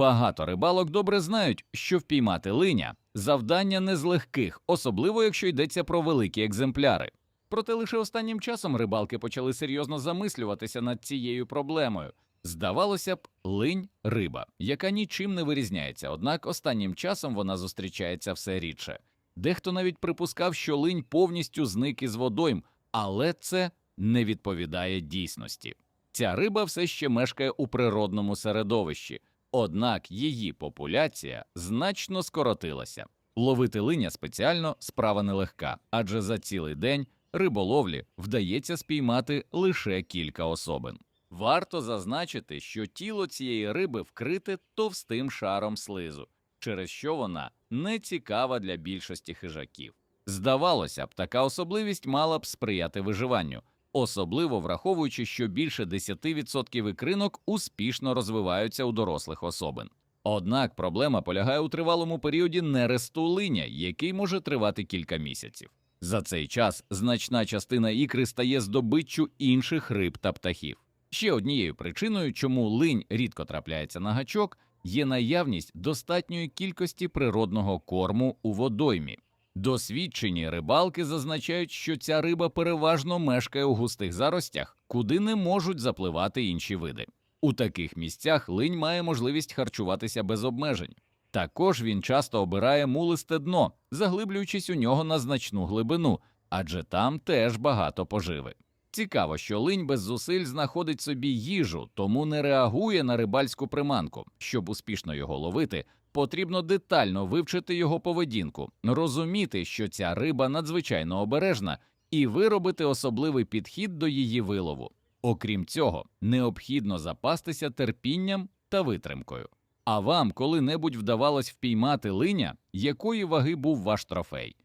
Багато рибалок добре знають, що впіймати линя завдання не з легких, особливо якщо йдеться про великі екземпляри. Проте лише останнім часом рибалки почали серйозно замислюватися над цією проблемою. Здавалося б, линь риба, яка нічим не вирізняється, однак останнім часом вона зустрічається все рідше. Дехто навіть припускав, що линь повністю зник із водойм, але це не відповідає дійсності. Ця риба все ще мешкає у природному середовищі, однак її популяція значно скоротилася. Ловити линя спеціально справа нелегка, адже за цілий день риболовлі вдається спіймати лише кілька особин. Варто зазначити, що тіло цієї риби вкрите товстим шаром слизу, через що вона не цікава для більшості хижаків. Здавалося б, така особливість мала б сприяти виживанню, особливо враховуючи, що більше 10% ікринок успішно розвиваються у дорослих особин. Однак проблема полягає у тривалому періоді нересту линя, який може тривати кілька місяців. За цей час значна частина ікри стає здобиччю інших риб та птахів. Ще однією причиною, чому линь рідко трапляється на гачок, є наявність достатньої кількості природного корму у водоймі. Досвідчені рибалки зазначають, що ця риба переважно мешкає у густих заростях, куди не можуть запливати інші види. У таких місцях линь має можливість харчуватися без обмежень. Також він часто обирає мулисте дно, заглиблюючись у нього на значну глибину, адже там теж багато поживи. Цікаво, що линь без зусиль знаходить собі їжу, тому не реагує на рибальську приманку. Щоб успішно його ловити, потрібно детально вивчити його поведінку, розуміти, що ця риба надзвичайно обережна, і виробити особливий підхід до її вилову. Окрім цього, необхідно запастися терпінням та витримкою. А вам коли-небудь вдавалось впіймати линя, якої ваги був ваш трофей?